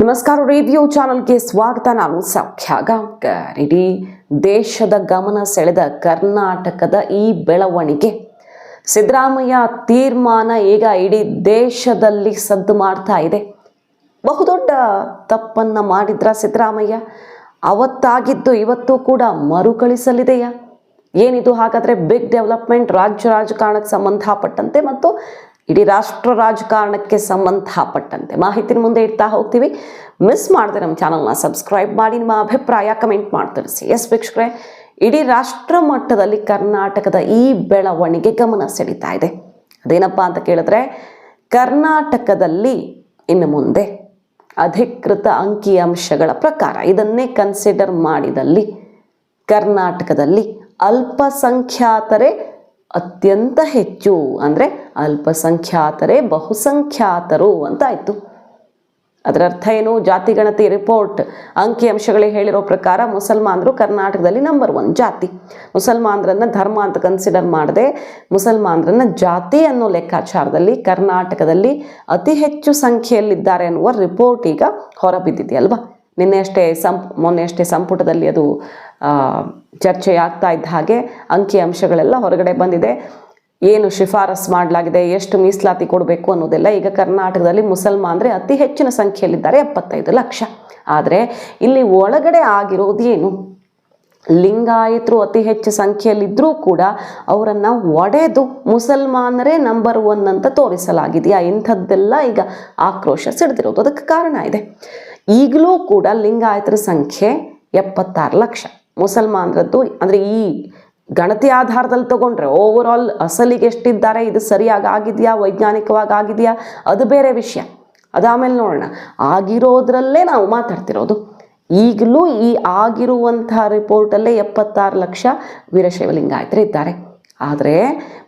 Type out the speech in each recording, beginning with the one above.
ನಮಸ್ಕಾರ ರೇಡಿಯೋ ಚಾನಲ್ಗೆ ಸ್ವಾಗತ. ನಾನು ಸೌಖ್ಯ ಗಾಂಕರ್ ಇಡೀ ದೇಶದ ಗಮನ ಸೆಳೆದ ಕರ್ನಾಟಕದ ಈ ಬೆಳವಣಿಗೆ. ಸಿದ್ದರಾಮಯ್ಯ ತೀರ್ಮಾನ ಈಗ ಇಡೀ ದೇಶದಲ್ಲಿ ಸದ್ದು ಮಾಡ್ತಾ ಇದೆ. ಬಹುದೊಡ್ಡ ತಪ್ಪನ್ನ ಮಾಡಿದ್ರ ಸಿದ್ದರಾಮಯ್ಯ? ಅವತ್ತಾಗಿದ್ದು ಇವತ್ತು ಕೂಡ ಮರುಕಳಿಸಲಿದೆಯಾ? ಏನಿದು? ಹಾಗಾದರೆ ಬಿಗ್ ಡೆವಲಪ್ಮೆಂಟ್ ರಾಜ್ಯ ರಾಜಕಾರಣಕ್ಕೆ ಸಂಬಂಧಪಟ್ಟಂತೆ ಮತ್ತು ಇಡೀ ರಾಷ್ಟ್ರ ರಾಜಕಾರಣಕ್ಕೆ ಸಂಬಂಧಪಟ್ಟಂತೆ ಮಾಹಿತಿನ ಮುಂದೆ ಇಡ್ತಾ ಹೋಗ್ತೀವಿ. ಮಿಸ್ ಮಾಡದೆ ನಮ್ಮ ಚಾನಲ್ನ ಸಬ್ಸ್ಕ್ರೈಬ್ ಮಾಡಿ, ನಿಮ್ಮ ಅಭಿಪ್ರಾಯ ಕಮೆಂಟ್ ಮಾಡಿ ತಿಳಿಸಿ. ಎಸ್ ವೀಕ್ಷಕರೇ, ಇಡೀ ರಾಷ್ಟ್ರ ಮಟ್ಟದಲ್ಲಿ ಕರ್ನಾಟಕದ ಈ ಬೆಳವಣಿಗೆ ಗಮನ ಸೆಳೀತಾ ಇದೆ. ಅದೇನಪ್ಪ ಅಂತ ಕೇಳಿದ್ರೆ, ಕರ್ನಾಟಕದಲ್ಲಿ ಇನ್ನು ಮುಂದೆ ಅಧಿಕೃತ ಅಂಕಿಅಂಶಗಳ ಪ್ರಕಾರ ಇದನ್ನೇ ಕನ್ಸಿಡರ್ ಮಾಡಿದಲ್ಲಿ ಕರ್ನಾಟಕದಲ್ಲಿ ಅಲ್ಪಸಂಖ್ಯಾತರೇ ಅತ್ಯಂತ ಹೆಚ್ಚು ಅಂದರೆ ಅಲ್ಪಸಂಖ್ಯಾತರೇ ಬಹುಸಂಖ್ಯಾತರು ಅಂತ ಆಯಿತು ಅದರ ಅರ್ಥ ಏನು? ಜಾತಿ, ಗಣತಿ ರಿಪೋರ್ಟ್ ಅಂಕಿಅಂಶಗಳೇ ಹೇಳಿರೋ ಪ್ರಕಾರ ಮುಸಲ್ಮಾನರು ಕರ್ನಾಟಕದಲ್ಲಿ ನಂಬರ್ ಒನ್ ಜಾತಿ. ಮುಸಲ್ಮಾನರನ್ನ ಧರ್ಮ ಅಂತ ಕನ್ಸಿಡರ್ ಮಾಡದೆ, ಮುಸಲ್ಮಾನರನ್ನ ಜಾತಿ ಅನ್ನೋ ಲೆಕ್ಕಾಚಾರದಲ್ಲಿ ಕರ್ನಾಟಕದಲ್ಲಿ ಅತಿ ಹೆಚ್ಚು ಸಂಖ್ಯೆಯಲ್ಲಿದ್ದಾರೆ ಅನ್ನುವ ರಿಪೋರ್ಟ್ ಈಗ ಹೊರಬಿದ್ದಿದೆಯಲ್ವಾ ನಿನ್ನೆ ಅಷ್ಟೇ ಸಂಪ್, ಮೊನ್ನೆ ಅಷ್ಟೇ ಸಂಪುಟದಲ್ಲಿ ಅದು ಆ, ಚರ್ಚೆ ಆಗ್ತಾ ಇದ್ದ ಹಾಗೆ ಅಂಕಿಅಂಶಗಳೆಲ್ಲ ಹೊರಗಡೆ ಬಂದಿದೆ. ಏನು ಶಿಫಾರಸ್ ಮಾಡಲಾಗಿದೆ ಎಷ್ಟು ಮೀಸಲಾತಿ ಕೊಡಬೇಕು ಅನ್ನೋದೆಲ್ಲ ಈಗ ಕರ್ನಾಟಕದಲ್ಲಿ ಮುಸಲ್ಮಾನರೇ ಅತಿ ಹೆಚ್ಚಿನ ಸಂಖ್ಯೆಯಲ್ಲಿದ್ದಾರೆ ಎಪ್ಪತ್ತೈದು ಲಕ್ಷ. ಆದರೆ ಇಲ್ಲಿ ಒಳಗಡೆ ಆಗಿರೋದು ಏನು ಲಿಂಗಾಯತರು ಅತಿ ಹೆಚ್ಚು ಸಂಖ್ಯೆಯಲ್ಲಿದ್ದರೂ ಕೂಡ ಅವರನ್ನು ಒಡೆದು ಮುಸಲ್ಮಾನರೇ ನಂಬರ್ ಒನ್ ಅಂತ ತೋರಿಸಲಾಗಿದೆಯಾ? ಇಂಥದ್ದೆಲ್ಲ ಈಗ ಆಕ್ರೋಶ ಸಿಡಿದಿರೋದು. ಅದಕ್ಕೆ ಕಾರಣ ಇದೆ. ಈಗಲೂ ಕೂಡ ಲಿಂಗಾಯತರ ಸಂಖ್ಯೆ ಎಪ್ಪತ್ತಾರು ಲಕ್ಷ. ಮುಸಲ್ಮಾನರದ್ದು, ಅಂದರೆ ಈ ಗಣತಿ ಆಧಾರದಲ್ಲಿ ತಗೊಂಡ್ರೆ ಓವರ್ ಆಲ್ ಅಸಲಿಗೆ ಎಷ್ಟಿದ್ದಾರೆ, ಇದು ಸರಿಯಾಗಿ ಆಗಿದೆಯಾ, ವೈಜ್ಞಾನಿಕವಾಗಿ ಆಗಿದೆಯಾ, ಅದು ಬೇರೆ ವಿಷಯ. ಅದಾಮೇಲೆ ನೋಡೋಣ. ಆಗಿರೋದ್ರಲ್ಲೇ ನಾವು ಮಾತಾಡ್ತಿರೋದು. ಈಗಲೂ ಈ ಆಗಿರುವಂತಹ ರಿಪೋರ್ಟಲ್ಲೇ ಎಪ್ಪತ್ತಾರು ಲಕ್ಷ ವೀರಶೈವ ಲಿಂಗಾಯತರು ಇದ್ದಾರೆ. ಆದರೆ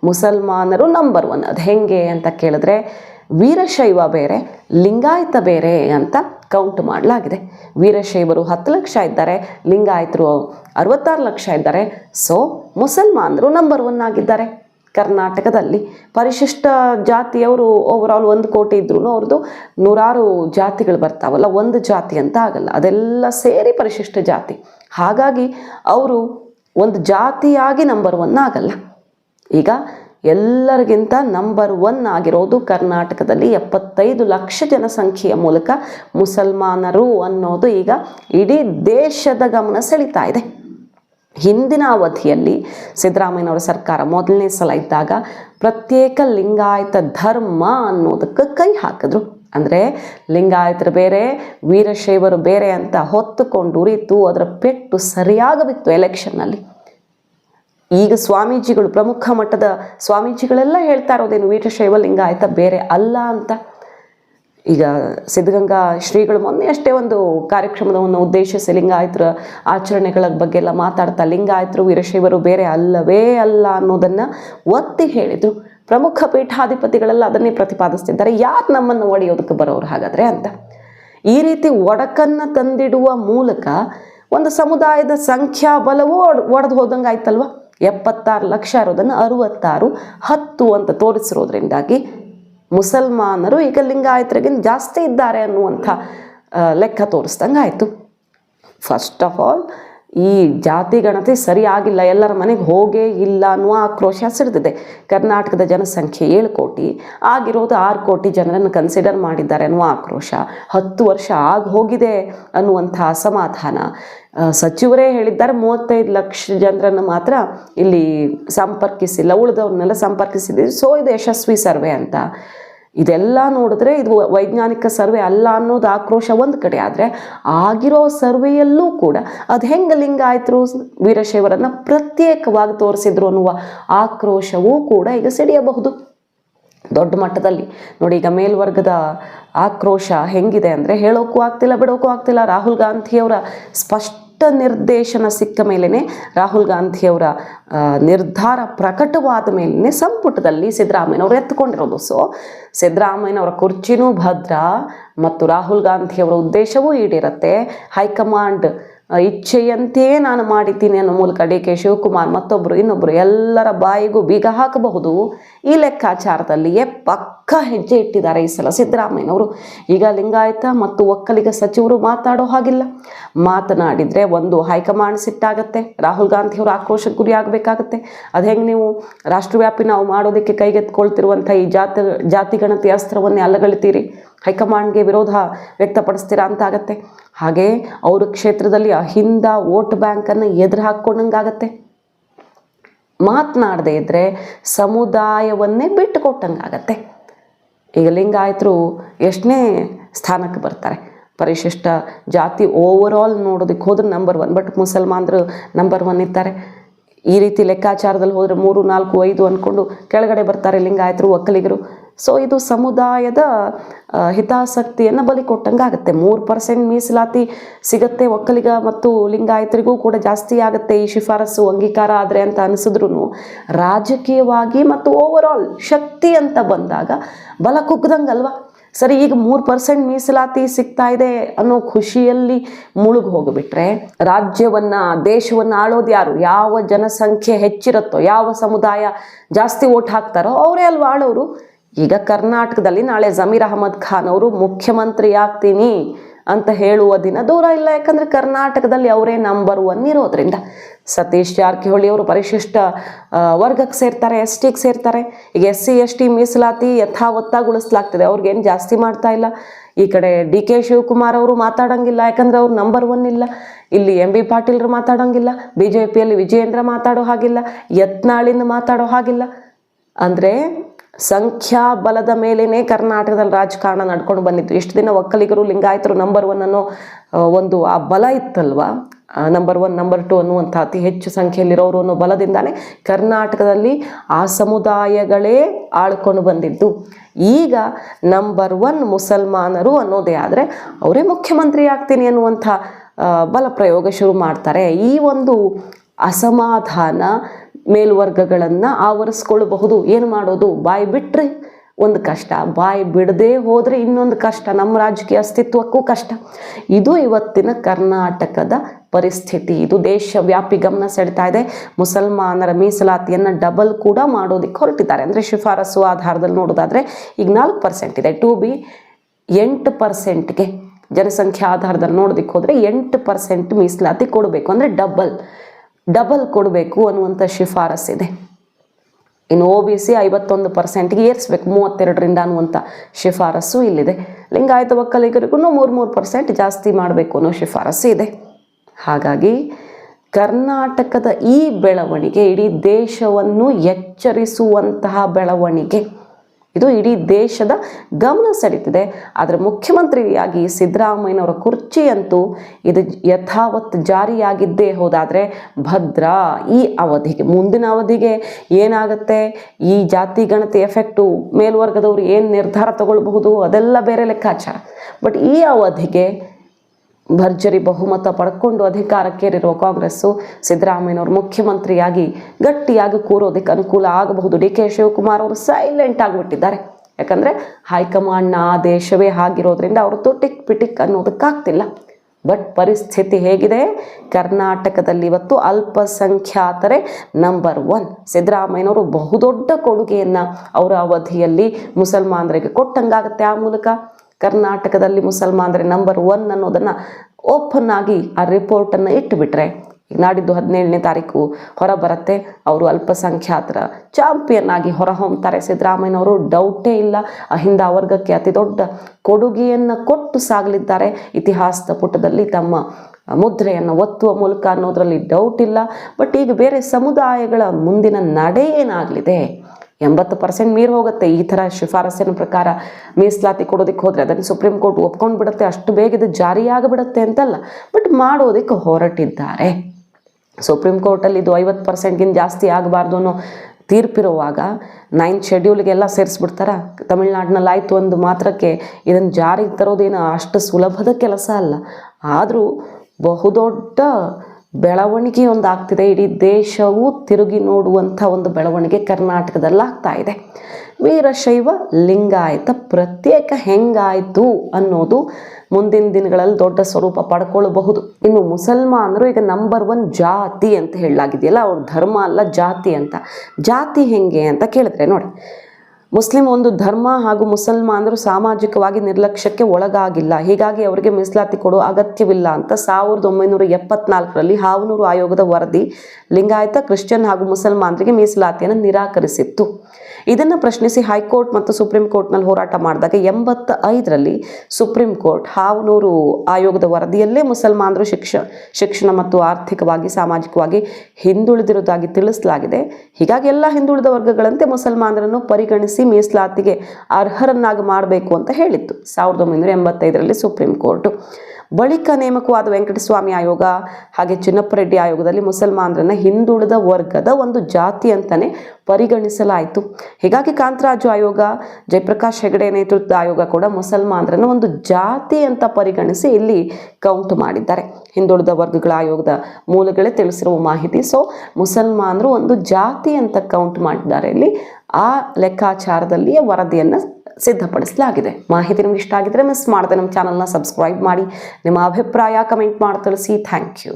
ಮುಸಲ್ಮಾನರು ನಂಬರ್ ಒನ್ ಅದು ಹೆಂಗೆ ಅಂತ ಕೇಳಿದ್ರೆ ವೀರಶೈವ ಬೇರೆ, ಲಿಂಗಾಯತ ಬೇರೆ ಅಂತ ಕೌಂಟ್ ಮಾಡಲಾಗಿದೆ. ವೀರಶೈವರು ಹತ್ತು ಲಕ್ಷ ಇದ್ದಾರೆ, ಲಿಂಗಾಯತರು ಅರವತ್ತಾರು ಲಕ್ಷ ಇದ್ದಾರೆ. ಸೊ ಮುಸಲ್ಮಾನರು ನಂಬರ್ ಒನ್ ಆಗಿದ್ದಾರೆ ಕರ್ನಾಟಕದಲ್ಲಿ. ಪರಿಶಿಷ್ಟ ಜಾತಿಯವರು ಓವರಾಲ್ ಒಂದು ಕೋಟಿ ಇದ್ರೂ ಅವ್ರದ್ದು ನೂರಾರು ಜಾತಿಗಳು ಬರ್ತಾವಲ್ಲ, ಒಂದು ಜಾತಿ ಅಂತ ಆಗಲ್ಲ. ಅದೆಲ್ಲ ಸೇರಿ ಪರಿಶಿಷ್ಟ ಜಾತಿ. ಹಾಗಾಗಿ ಅವರು ಒಂದು ಜಾತಿಯಾಗಿ ನಂಬರ್ ಒನ್ ಆಗಲ್ಲ. ಈಗ ಎಲ್ಲರಿಗಿಂತ ನಂಬರ್ ಒನ್ ಆಗಿರೋದು ಕರ್ನಾಟಕದಲ್ಲಿ ಎಪ್ಪತ್ತೈದು ಲಕ್ಷ ಜನಸಂಖ್ಯೆಯ ಮೂಲಕ ಮುಸಲ್ಮಾನರು ಅನ್ನೋದು ಈಗ ಇಡೀ ದೇಶದ ಗಮನ ಸೆಳೀತಾ ಇದೆ. ಹಿಂದಿನ ಅವಧಿಯಲ್ಲಿ ಸಿದ್ದರಾಮಯ್ಯನವರ ಸರ್ಕಾರ ಮೊದಲನೇ ಸಲ ಇದ್ದಾಗ ಪ್ರತ್ಯೇಕ ಲಿಂಗಾಯತ ಧರ್ಮ ಅನ್ನೋದಕ್ಕೆ ಕೈ ಹಾಕಿದ್ರು. ಅಂದರೆ ಲಿಂಗಾಯತರು ಬೇರೆ, ವೀರಶೈವರು ಬೇರೆ ಅಂತ ಹೊತ್ತುಕೊಂಡು ಉರಿತು, ಅದರ ಪೆಟ್ಟು ಸರಿಯಾಗಬಿತ್ತು ಎಲೆಕ್ಷನ್ನಲ್ಲಿ ಈಗ ಸ್ವಾಮೀಜಿಗಳು ಪ್ರಮುಖ ಮಟ್ಟದ ಸ್ವಾಮೀಜಿಗಳೆಲ್ಲ ಹೇಳ್ತಾ ಇರೋದೇನು ವೀರಶೈವ ಲಿಂಗಾಯತ ಬೇರೆ ಅಲ್ಲ ಅಂತ. ಈಗ ಸಿದ್ಧಗಂಗಾ ಶ್ರೀಗಳು ಮೊನ್ನೆ ಅಷ್ಟೇ ಒಂದು ಕಾರ್ಯಕ್ರಮವನ್ನು ಉದ್ದೇಶಿಸಿ ಲಿಂಗಾಯತರ ಆಚರಣೆಗಳ ಬಗ್ಗೆ ಎಲ್ಲ ಮಾತಾಡ್ತಾ, ಲಿಂಗಾಯತರು ವೀರಶೈವರು ಬೇರೆ ಅಲ್ಲವೇ ಅಲ್ಲ ಅನ್ನೋದನ್ನು ಒತ್ತಿ ಹೇಳಿದರು. ಪ್ರಮುಖ ಪೀಠಾಧಿಪತಿಗಳೆಲ್ಲ ಅದನ್ನೇ ಪ್ರತಿಪಾದಿಸ್ತಿದ್ದಾರೆ. ಯಾರು ನಮ್ಮನ್ನು ಒಡೆಯೋದಕ್ಕೆ ಬರೋರು ಹಾಗಾದರೆ ಅಂತ. ಈ ರೀತಿ ಒಡಕನ್ನು ತಂದಿಡುವ ಮೂಲಕ ಒಂದು ಸಮುದಾಯದ ಸಂಖ್ಯಾಬಲವೂ ಒಡೆದು ಹೋದಂಗೆ ಆಯ್ತಲ್ವ ಎಪ್ಪತ್ತಾರು ಲಕ್ಷ ಇರೋದನ್ನು ಅರುವತ್ತಾರು, ಹತ್ತು ಅಂತ ತೋರಿಸಿರೋದ್ರಿಂದಾಗಿ ಮುಸಲ್ಮಾನರು ಈಗ ಲಿಂಗಾಯತರಿಗಿಂತ ಜಾಸ್ತಿ ಇದ್ದಾರೆ ಅನ್ನುವಂಥ ಲೆಕ್ಕ ತೋರಿಸ್ದಂಗೆ ಆಯಿತು ಫಸ್ಟ್ ಆಫ್ ಆಲ್ ಈ ಜಾತಿ ಗಣತಿ ಸರಿಯಾಗಿಲ್ಲ, ಎಲ್ಲರ ಮನೆಗೆ ಹೋಗೇ ಇಲ್ಲ ಅನ್ನುವ ಆಕ್ರೋಶ ಸಿಡಿದಿದೆ ಕರ್ನಾಟಕದ ಜನಸಂಖ್ಯೆ ಏಳು ಕೋಟಿ, ಆಗಿರೋದು ಆರು ಕೋಟಿ ಜನರನ್ನು ಕನ್ಸಿಡರ್ ಮಾಡಿದ್ದಾರೆ ಅನ್ನುವ ಆಕ್ರೋಶ ಹತ್ತು ವರ್ಷ ಆಗಿ ಹೋಗಿದೆ ಅನ್ನುವಂಥ ಅಸಮಾಧಾನ. ಸಚಿವರೇ ಹೇಳಿದ್ದಾರೆ, ಮೂವತ್ತೈದು ಲಕ್ಷ ಜನರನ್ನು ಮಾತ್ರ ಇಲ್ಲಿ ಸಂಪರ್ಕಿಸಿಲ್ಲ ಉಳಿದವ್ರನ್ನೆಲ್ಲ ಸಂಪರ್ಕಿಸಿದ್ದೀವಿ ಸೊ ಇದು ಯಶಸ್ವಿ ಸರ್ವೆ ಅಂತ. ಇದೆಲ್ಲ ನೋಡಿದ್ರೆ ಇದು ವೈಜ್ಞಾನಿಕ ಸರ್ವೆ ಅಲ್ಲ ಅನ್ನೋದು ಆಕ್ರೋಶ ಒಂದು ಕಡೆ. ಆದರೆ ಆಗಿರೋ ಸರ್ವೆಯಲ್ಲೂ ಕೂಡ ಅದು ಹೆಂಗೆ ಲಿಂಗಾಯತರು ವೀರಶೈವರನ್ನು ಪ್ರತ್ಯೇಕವಾಗಿ ತೋರಿಸಿದ್ರು ಅನ್ನುವ ಆಕ್ರೋಶವೂ ಕೂಡ ಈಗ ಸಿಡಿಯಬಹುದು ದೊಡ್ಡ ಮಟ್ಟದಲ್ಲಿ. ನೋಡಿ, ಈಗ ಮೇಲ್ವರ್ಗದ ಆಕ್ರೋಶ ಹೆಂಗಿದೆ ಅಂದರೆ ಹೇಳೋಕ್ಕೂ ಆಗ್ತಿಲ್ಲ ಬಿಡೋಕ್ಕೂ ಆಗ್ತಿಲ್ಲ. ರಾಹುಲ್ ಗಾಂಧಿಯವರ ಸ್ಪಷ್ಟ ನಿರ್ದೇಶನ ಸಿಕ್ಕ ಮೇಲೇ ರಾಹುಲ್ ಗಾಂಧಿಯವರ ನಿರ್ಧಾರ ಪ್ರಕಟವಾದ ಮೇಲೇ ಸಂಪುಟದಲ್ಲಿ ಸಿದ್ದರಾಮಯ್ಯನವರು ಎತ್ತುಕೊಂಡಿರೋದು. ಸೊ ಸಿದ್ದರಾಮಯ್ಯನವರ ಕುರ್ಚಿನೂ ಭದ್ರ ಮತ್ತು ರಾಹುಲ್ ಗಾಂಧಿಯವರ ಉದ್ದೇಶವೂ ಈಡೇರುತ್ತೆ. ಹೈಕಮಾಂಡ್ ಆ, ಇಚ್ಛೆಯಂತೆಯೇ ನಾನು ಮಾಡಿದ್ದೀನಿ ಅನ್ನೋ ಮೂಲಕ ಡಿ ಕೆ ಶಿವಕುಮಾರ್ ಮತ್ತೊಬ್ಬರು ಇನ್ನೊಬ್ಬರು ಎಲ್ಲರ ಬಾಯಿಗೂ ಬೀಗ ಹಾಕಬಹುದು. ಈ ಲೆಕ್ಕಾಚಾರದಲ್ಲಿಯೇ ಪಕ್ಕ ಹೆಜ್ಜೆ ಇಟ್ಟಿದ್ದಾರೆ ಈ ಸಲ ಸಿದ್ದರಾಮಯ್ಯನವರು. ಈಗ ಲಿಂಗಾಯತ ಮತ್ತು ಒಕ್ಕಲಿಗ ಸಚಿವರು ಮಾತಾಡೋ ಹಾಗಿಲ್ಲ. ಮಾತನಾಡಿದರೆ ಒಂದು ಹೈಕಮಾಂಡ್ ಸಿಟ್ಟಾಗತ್ತೆ. ರಾಹುಲ್ ಗಾಂಧಿ ಅವರು ಆಕ್ರೋಶಕ್ಕೆ ಗುರಿ ಆಗಬೇಕಾಗತ್ತೆ ಅದು ಹೆಂಗೆ ನೀವು ರಾಷ್ಟ್ರವ್ಯಾಪಿ ನಾವು ಮಾಡೋದಕ್ಕೆ ಕೈಗೆತ್ಕೊಳ್ತಿರುವಂಥ ಈ ಜಾತಿ ಜಾತಿ ಗಣತಿ ಅಸ್ತ್ರವನ್ನೇ ಅಲ್ಲಗಳಿತೀರಿ? ಹೈಕಮಾಂಡ್ಗೆ ವಿರೋಧ ವ್ಯಕ್ತಪಡಿಸ್ತೀರಾ ಅಂತ ಆಗತ್ತೆ ಹಾಗೆ ಅವರ ಕ್ಷೇತ್ರದಲ್ಲಿ ಅಹಿಂದ ವೋಟ್ ಬ್ಯಾಂಕನ್ನು ಎದುರು ಹಾಕ್ಕೊಂಡಂಗಾಗತ್ತೆ. ಮಾತನಾಡದೇ ಇದ್ದರೆ ಸಮುದಾಯವನ್ನೇ ಬಿಟ್ಟು ಕೊಟ್ಟಂಗಾಗತ್ತೆ ಈಗ ಲಿಂಗಾಯತರು ಎಷ್ಟನೇ ಸ್ಥಾನಕ್ಕೆ ಬರ್ತಾರೆ? ಪರಿಶಿಷ್ಟ ಜಾತಿ ಓವರ್ ಆಲ್ ನೋಡೋದಕ್ಕೆ ಹೋದ್ರೆ ನಂಬರ್ ಒನ್ ಬಟ್ ಮುಸಲ್ಮಾನರು ನಂಬರ್ ಒನ್ ಇದ್ದಾರೆ ಈ ರೀತಿ ಲೆಕ್ಕಾಚಾರದಲ್ಲಿ ಹೋದರೆ ಮೂರು, ನಾಲ್ಕು, ಐದು ಅಂದ್ಕೊಂಡು ಕೆಳಗಡೆ ಬರ್ತಾರೆ ಲಿಂಗಾಯತರು, ಒಕ್ಕಲಿಗರು. ಸೊ ಇದು ಸಮುದಾಯದ ಹಿತಾಸಕ್ತಿಯನ್ನು ಬಲಿ ಕೊಟ್ಟಂಗೆ ಆಗುತ್ತೆ. ಮೂರು ಪರ್ಸೆಂಟ್ ಮೀಸಲಾತಿ ಸಿಗತ್ತೆ ಒಕ್ಕಲಿಗ ಮತ್ತು ಲಿಂಗಾಯತರಿಗೂ ಕೂಡ ಜಾಸ್ತಿ ಆಗುತ್ತೆ ಈ ಶಿಫಾರಸು ಅಂಗೀಕಾರ ಆದರೆ ಅಂತ ಅನಿಸಿದ್ರು ರಾಜಕೀಯವಾಗಿ ಮತ್ತು ಓವರ್ ಶಕ್ತಿ ಅಂತ ಬಂದಾಗ ಬಲ ಕುಗ್ದಂಗಲ್ವಾ? ಸರಿ, ಈಗ ಮೂರು ಪರ್ಸೆಂಟ್ ಮೀಸಲಾತಿ ಸಿಗ್ತಾ ಇದೆ ಅನ್ನೋ ಖುಷಿಯಲ್ಲಿ ಮುಳುಗು ಹೋಗಿಬಿಟ್ರೆ ರಾಜ್ಯವನ್ನ, ದೇಶವನ್ನ ಆಳೋದು ಯಾರು? ಯಾವ ಜನಸಂಖ್ಯೆ ಹೆಚ್ಚಿರುತ್ತೋ, ಯಾವ ಸಮುದಾಯ ಜಾಸ್ತಿ ಓಟ್ ಹಾಕ್ತಾರೋ ಅವರೇ ಅಲ್ವಾ ಆಳೋರು? ಈಗ ಕರ್ನಾಟಕದಲ್ಲಿ ನಾಳೆ ಜಮೀರ್ ಅಹಮದ್ ಖಾನ್ ಅವರು ಮುಖ್ಯಮಂತ್ರಿ ಆಗ್ತೀನಿ ಅಂತ ಹೇಳುವ ದಿನ ದೂರ ಇಲ್ಲ. ಯಾಕಂದ್ರೆ ಕರ್ನಾಟಕದಲ್ಲಿ ಅವರೇ ನಂಬರ್ ಒನ್ ಇರೋದ್ರಿಂದ. ಸತೀಶ್ ಜಾರಕಿಹೊಳಿ ಅವರು ಪರಿಶಿಷ್ಟ ವರ್ಗಕ್ಕೆ ಸೇರ್ತಾರೆ ಎಸ್ ಟಿಗೆ ಸೇರ್ತಾರೆ. ಈಗ ಎಸ್ ಸಿ ಎಸ್ ಟಿ ಮೀಸಲಾತಿ ಯಥಾವತ್ತಾಗೊಳಿಸ್ಲಾಗ್ತದೆ. ಅವ್ರಿಗೇನು ಜಾಸ್ತಿ ಮಾಡ್ತಾ ಇಲ್ಲ. ಈ ಕಡೆ ಡಿ ಕೆ ಶಿವಕುಮಾರ್ ಅವರು ಮಾತಾಡೋಂಗಿಲ್ಲ. ಯಾಕಂದ್ರೆ ಅವ್ರು ನಂಬರ್ ಒನ್ ಇಲ್ಲ. ಇಲ್ಲಿ ಎಂ ಬಿ ಪಾಟೀಲ್ರು ಮಾತಾಡೋಂಗಿಲ್ಲ. ಬಿ ಜೆ ಪಿಯಲ್ಲಿ ವಿಜಯೇಂದ್ರ ಮಾತಾಡೋ ಹಾಗಿಲ್ಲ. ಯತ್ನಾಳಿಂದ ಮಾತಾಡೋ ಹಾಗಿಲ್ಲ. ಅಂದರೆ ಸಂಖ್ಯಾಬಲದ ಮೇಲೇನೆ ಕರ್ನಾಟಕದಲ್ಲಿ ರಾಜಕಾರಣ ನಡ್ಕೊಂಡು ಬಂದಿತ್ತು. ಎಷ್ಟು ದಿನ ಒಕ್ಕಲಿಗರು, ಲಿಂಗಾಯತರು ನಂಬರ್ ಒನ್ ಅನ್ನೋ ಒಂದು, ಆ ಬಲ ಇತ್ತಲ್ವ? ನಂಬರ್ ಒನ್ ನಂಬರ್ ಟು ಅನ್ನುವಂಥ ಅತಿ ಹೆಚ್ಚು ಸಂಖ್ಯೆಯಲ್ಲಿರೋರು ಅನ್ನೋ ಬಲದಿಂದಾನೇ ಕರ್ನಾಟಕದಲ್ಲಿ ಆ ಸಮುದಾಯಗಳೇ ಆಳ್ಕೊಂಡು ಬಂದಿದ್ದು. ಈಗ ನಂಬರ್ ಒನ್ ಮುಸಲ್ಮಾನರು ಅನ್ನೋದೇ ಆದರೆ ಅವರೇ ಮುಖ್ಯಮಂತ್ರಿ ಆಗ್ತೀನಿ ಅನ್ನುವಂಥ ಬಲ ಪ್ರಯೋಗ ಶುರು ಮಾಡ್ತಾರೆ. ಈ ಒಂದು ಅಸಮಾಧಾನ ಮೇಲ್ವರ್ಗಗಳನ್ನು ಆವರಿಸ್ಕೊಳ್ಬಹುದು. ಏನು ಮಾಡೋದು? ಬಾಯಿ ಬಿಟ್ಟರೆ ಒಂದು ಕಷ್ಟ. ಬಾಯಿ ಬಿಡದೆ ಹೋದರೆ ಇನ್ನೊಂದು ಕಷ್ಟ. ನಮ್ಮ ರಾಜಕೀಯ ಅಸ್ತಿತ್ವಕ್ಕೂ ಕಷ್ಟ. ಇದು ಇವತ್ತಿನ ಕರ್ನಾಟಕದ ಪರಿಸ್ಥಿತಿ. ಇದು ದೇಶವ್ಯಾಪಿ ಗಮನ ಸೆಳ್ತಾ ಇದೆ. ಮುಸಲ್ಮಾನರ ಮೀಸಲಾತಿಯನ್ನು ಡಬಲ್ ಕೂಡ ಮಾಡೋದಕ್ಕೆ ಹೊರಟಿದ್ದಾರೆ. ಅಂದರೆ ಶಿಫಾರಸು ಆಧಾರದಲ್ಲಿ ನೋಡೋದಾದರೆ ಈಗ ನಾಲ್ಕು ಪರ್ಸೆಂಟ್ ಇದೆ. ಟು ಬಿ ಎಂಟು ಪರ್ಸೆಂಟ್ಗೆ ಜನಸಂಖ್ಯೆ ಆಧಾರದಲ್ಲಿ ನೋಡೋದಕ್ಕೆ ಹೋದರೆ ಎಂಟು ಪರ್ಸೆಂಟ್ ಮೀಸಲಾತಿ ಕೊಡಬೇಕು. ಅಂದರೆ ಡಬಲ್ ಡಬಲ್ ಕೊಡಬೇಕು ಅನ್ನುವಂಥ ಶಿಫಾರಸ್ಸಿದೆ ಇನ್ನು ಒ ಬಿ ಸಿ ಐವತ್ತೊಂದು ಪರ್ಸೆಂಟ್ಗೆ ಏರಿಸ್ಬೇಕು, ಮೂವತ್ತೆರಡರಿಂದ ಅನ್ನುವಂಥ ಶಿಫಾರಸ್ಸು ಇಲ್ಲಿದೆ. ಲಿಂಗಾಯತ ಒಕ್ಕಲಿಗರಿಗೂ ಮೂರು ಮೂರು ಪರ್ಸೆಂಟ್ ಜಾಸ್ತಿ ಮಾಡಬೇಕು ಅನ್ನೋ ಶಿಫಾರಸ್ಸು ಇದೆ. ಹಾಗಾಗಿ ಕರ್ನಾಟಕದ ಈ ಬೆಳವಣಿಗೆ, ಇಡೀ ದೇಶವನ್ನು ಎಚ್ಚರಿಸುವಂತಹ ಬೆಳವಣಿಗೆ. ಇದು ಇಡೀ ದೇಶದ ಗಮನ ಸೆಳೀತಿದೆ. ಆದರೆ ಮುಖ್ಯಮಂತ್ರಿಯಾಗಿ ಸಿದ್ದರಾಮಯ್ಯನವರ ಕುರ್ಚಿಯಂತೂ ಇದು ಯಥಾವತ್ ಜಾರಿಯಾಗಿದ್ದೇ ಹೋದಾದರೆ ಭದ್ರ, ಈ ಅವಧಿಗೆ, ಮುಂದಿನ ಅವಧಿಗೆ ಏನಾಗುತ್ತೆ? ಈ ಜಾತಿ ಗಣತಿ ಎಫೆಕ್ಟು ಮೇಲ್ವರ್ಗದವರು ಏನು ನಿರ್ಧಾರ ತಗೊಳ್ಬಹುದು? ಅದೆಲ್ಲ ಬೇರೆ ಲೆಕ್ಕಾಚಾರ. ಬಟ್ ಈ ಅವಧಿಗೆ ಭರ್ಜರಿ ಬಹುಮತ ಪಡ್ಕೊಂಡು ಅಧಿಕಾರಕ್ಕೇರಿರುವ ಕಾಂಗ್ರೆಸ್ಸು ಸಿದ್ದರಾಮಯ್ಯನವರು ಮುಖ್ಯಮಂತ್ರಿಯಾಗಿ ಗಟ್ಟಿಯಾಗಿ ಕೂರೋದಕ್ಕೆ ಅನುಕೂಲ ಆಗಬಹುದು. ಡಿ ಕೆ ಶಿವಕುಮಾರ್ ಅವರು ಸೈಲೆಂಟ್ ಆಗಿಬಿಟ್ಟಿದ್ದಾರೆ ಯಾಕಂದರೆ ಹೈಕಮಾಂಡ್ನ ಆದೇಶವೇ ಆಗಿರೋದ್ರಿಂದ ಅವರು ತುಟಿಕ್ ಪಿಟಿಕ್ ಅನ್ನೋದಕ್ಕಾಗ್ತಿಲ್ಲ. ಬಟ್ ಪರಿಸ್ಥಿತಿ ಹೇಗಿದೆ? ಕರ್ನಾಟಕದಲ್ಲಿ ಇವತ್ತು ಅಲ್ಪಸಂಖ್ಯಾತರೇ ನಂಬರ್ ಒನ್ ಸಿದ್ದರಾಮಯ್ಯನವರು ಬಹುದೊಡ್ಡ ಕೊಡುಗೆಯನ್ನು ಅವರ ಅವಧಿಯಲ್ಲಿ ಮುಸಲ್ಮಾನರಿಗೆ ಕೊಟ್ಟಂಗಾಗುತ್ತೆ ಆ ಮೂಲಕ. ಕರ್ನಾಟಕದಲ್ಲಿ ಮುಸಲ್ಮಾನರೇ ನಂಬರ್ ಒನ್ ಅನ್ನೋದನ್ನು ಓಪನ್ ಆಗಿ ಆ ರಿಪೋರ್ಟನ್ನು ಇಟ್ಟುಬಿಟ್ರೆ, ಈಗ ನಾಡಿದ್ದು ಹದಿನೇಳನೇ ತಾರೀಕು ಹೊರ ಬರುತ್ತೆ ಅವರು ಅಲ್ಪಸಂಖ್ಯಾತರ ಚಾಂಪಿಯನ್ ಆಗಿ ಹೊರಹೊಮ್ತಾರೆ. ಸಿದ್ದರಾಮಯ್ಯನವರು ಡೌಟೇ ಇಲ್ಲ ಅಹಿಂದ ವರ್ಗಕ್ಕೆ ಅತಿ ದೊಡ್ಡ ಕೊಡುಗೆಯನ್ನು ಕೊಟ್ಟು ಸಾಗಲಿದ್ದಾರೆ. ಇತಿಹಾಸದ ಪುಟದಲ್ಲಿ ತಮ್ಮ ಮುದ್ರೆಯನ್ನು ಒತ್ತುವ ಮೂಲಕ ಅನ್ನೋದರಲ್ಲಿ ಡೌಟ್ ಇಲ್ಲ. ಬಟ್ ಈಗ ಬೇರೆ ಸಮುದಾಯಗಳ ಮುಂದಿನ ನಡೆ ಏನಾಗಲಿದೆ ಎಂಬತ್ತು ಪರ್ಸೆಂಟ್ ಮೀರಿ ಹೋಗುತ್ತೆ. ಈ ಥರ ಶಿಫಾರಸಿನ ಪ್ರಕಾರ ಮೀಸಲಾತಿ ಕೊಡೋದಕ್ಕೆ ಹೋದರೆ ಅದನ್ನು ಸುಪ್ರೀಂ ಕೋರ್ಟ್ ಒಪ್ಕೊಂಡು ಬಿಡುತ್ತೆ ಅಷ್ಟು ಬೇಗ ಇದು ಜಾರಿಯಾಗಿಬಿಡುತ್ತೆ ಅಂತಲ್ಲ. ಬಟ್ ಮಾಡೋದಕ್ಕೆ ಹೊರಟಿದ್ದಾರೆ. ಸುಪ್ರೀಂ ಕೋರ್ಟಲ್ಲಿ ಇದು ಐವತ್ತು ಪರ್ಸೆಂಟ್ಗಿಂತ ಜಾಸ್ತಿ ಆಗಬಾರ್ದು ಅನ್ನೋ ತೀರ್ಪಿರುವಾಗ ನೈನ್ತ್ ಶೆಡ್ಯೂಲ್ಗೆಲ್ಲ ಸೇರಿಸ್ಬಿಡ್ತಾರ. ತಮಿಳ್ನಾಡಿನಲ್ಲಿ ಆಯಿತು ಒಂದು ಮಾತ್ರಕ್ಕೆ ಇದನ್ನು ಜಾರಿಗೆ ತರೋದೇನು ಅಷ್ಟು ಸುಲಭದ ಕೆಲಸ ಅಲ್ಲ. ಆದರೂ ಬಹುದೊಡ್ಡ ಬೆಳವಣಿಗೆ ಒಂದು ಆಗ್ತಿದೆ ಇಡೀ ದೇಶವು ತಿರುಗಿ ನೋಡುವಂಥ ಒಂದು ಬೆಳವಣಿಗೆ ಕರ್ನಾಟಕದಲ್ಲಿ ಆಗ್ತಾ ಇದೆ ವೀರಶೈವ ಲಿಂಗಾಯತ ಪ್ರತ್ಯೇಕ ಹೆಂಗಾಯಿತು ಅನ್ನೋದು ಮುಂದಿನ ದಿನಗಳಲ್ಲಿ ದೊಡ್ಡ ಸ್ವರೂಪ ಪಡ್ಕೊಳ್ಳಬಹುದು ಇನ್ನು ಮುಸಲ್ಮಾನರು ಈಗ ನಂಬರ್ ಒನ್ ಜಾತಿ ಅಂತ ಹೇಳಲಾಗಿದೆಯಲ್ಲ, ಅವ್ರ ಧರ್ಮ ಅಲ್ಲ ಜಾತಿ ಅಂತ. ಜಾತಿ ಹೆಂಗೆ ಅಂತ ಕೇಳಿದ್ರೆ ನೋಡಿ. ಮುಸ್ಲಿಂ ಒಂದು ಧರ್ಮ ಹಾಗೂ ಮುಸಲ್ಮಾನರು ಸಾಮಾಜಿಕವಾಗಿ ನಿರ್ಲಕ್ಷ್ಯಕ್ಕೆ ಒಳಗಾಗಿಲ್ಲ. ಹೀಗಾಗಿ ಅವರಿಗೆ ಮೀಸಲಾತಿ ಕೊಡುವ ಅಗತ್ಯವಿಲ್ಲ ಅಂತ ಸಾವಿರದ ಒಂಬೈನೂರ ಎಪ್ಪತ್ನಾಲ್ಕರಲ್ಲಿ ಹಾವನೂರು ಆಯೋಗದ ವರದಿ ಲಿಂಗಾಯತ, ಕ್ರಿಶ್ಚಿಯನ್ ಹಾಗೂ ಮುಸಲ್ಮಾನರಿಗೆ ಮೀಸಲಾತಿಯನ್ನು ನಿರಾಕರಿಸಿತ್ತು. ಇದನ್ನು ಪ್ರಶ್ನಿಸಿ ಹೈಕೋರ್ಟ್ ಮತ್ತು ಸುಪ್ರೀಂ ಕೋರ್ಟ್ನಲ್ಲಿ ಹೋರಾಟ ಮಾಡಿದಾಗ ಎಂಬತ್ತ ಐದರಲ್ಲಿ ಸುಪ್ರೀಂ ಕೋರ್ಟ್ ಹಾವನೂರು ಆಯೋಗದ ವರದಿಯಲ್ಲೇ ಮುಸಲ್ಮಾನರು ಶಿಕ್ಷ, ಶಿಕ್ಷಣ ಮತ್ತು ಆರ್ಥಿಕವಾಗಿ, ಸಾಮಾಜಿಕವಾಗಿ ಹಿಂದುಳಿದಿರುವುದಾಗಿ ತಿಳಿಸಲಾಗಿದೆ. ಹೀಗಾಗಿ ಎಲ್ಲ ಹಿಂದುಳಿದ ವರ್ಗಗಳಂತೆ ಮುಸಲ್ಮಾನರನ್ನು ಪರಿಗಣಿಸಿ ಮೀಸಲಾತಿಗೆ ಅರ್ಹರನ್ನಾಗಿ ಮಾಡಬೇಕು ಅಂತ ಹೇಳಿತ್ತು. ಸಾವಿರದ ಒಂಬೈನೂರ ಎಂಬತ್ತೈದರಲ್ಲಿ ಸುಪ್ರೀಂ ಕೋರ್ಟ್. ಬಳಿಕ ನೇಮಕವಾದ ವೆಂಕಟಸ್ವಾಮಿ ಆಯೋಗ ಹಾಗೆ ಚಿನ್ನಪ್ಪರೆಡ್ಡಿ ಆಯೋಗದಲ್ಲಿ ಮುಸಲ್ಮಾನರನ್ನ ಹಿಂದುಳಿದ ವರ್ಗದ ಒಂದು ಜಾತಿ ಅಂತಾನೆ ಪರಿಗಣಿಸಲಾಯಿತು. ಹೀಗಾಗಿ ಕಾಂತರಾಜು ಆಯೋಗ, ಜಯಪ್ರಕಾಶ್ ಹೆಗಡೆ ನೇತೃತ್ವದ ಆಯೋಗ ಕೂಡ ಮುಸಲ್ಮಾನರನ್ನು ಒಂದು ಜಾತಿ ಅಂತ ಪರಿಗಣಿಸಿ ಇಲ್ಲಿ ಕೌಂಟ್ ಮಾಡಿದ್ದಾರೆ. ಹಿಂದುಳಿದ ವರ್ಗಗಳ ಆಯೋಗದ ಮೂಲಗಳೇ ತಿಳಿಸಿರುವ ಮಾಹಿತಿ. ಸೊ ಮುಸಲ್ಮಾನರು ಒಂದು ಜಾತಿ ಅಂತ ಕೌಂಟ್ ಮಾಡಿದ್ದಾರೆ ಇಲ್ಲಿ. ಆ ಲೆಕ್ಕಾಚಾರದಲ್ಲಿ ವರದಿಯನ್ನು ಸಿದ್ಧಪಡಿಸಲಾಗಿದೆ. ಮಾಹಿತಿ ನಿಮ್ಗೆ ಇಷ್ಟ ಆಗಿದ್ರೆ ಮಿಸ್ ಮಾಡದೆ ನಮ್ಮ ಚಾನಲ್ನ ಸಬ್ಸ್ಕ್ರೈಬ್ ಮಾಡಿ. ನಿಮ್ಮ ಅಭಿಪ್ರಾಯ ಕಮೆಂಟ್ ಮಾಡಿ ತಿಳಿಸಿ. Thank you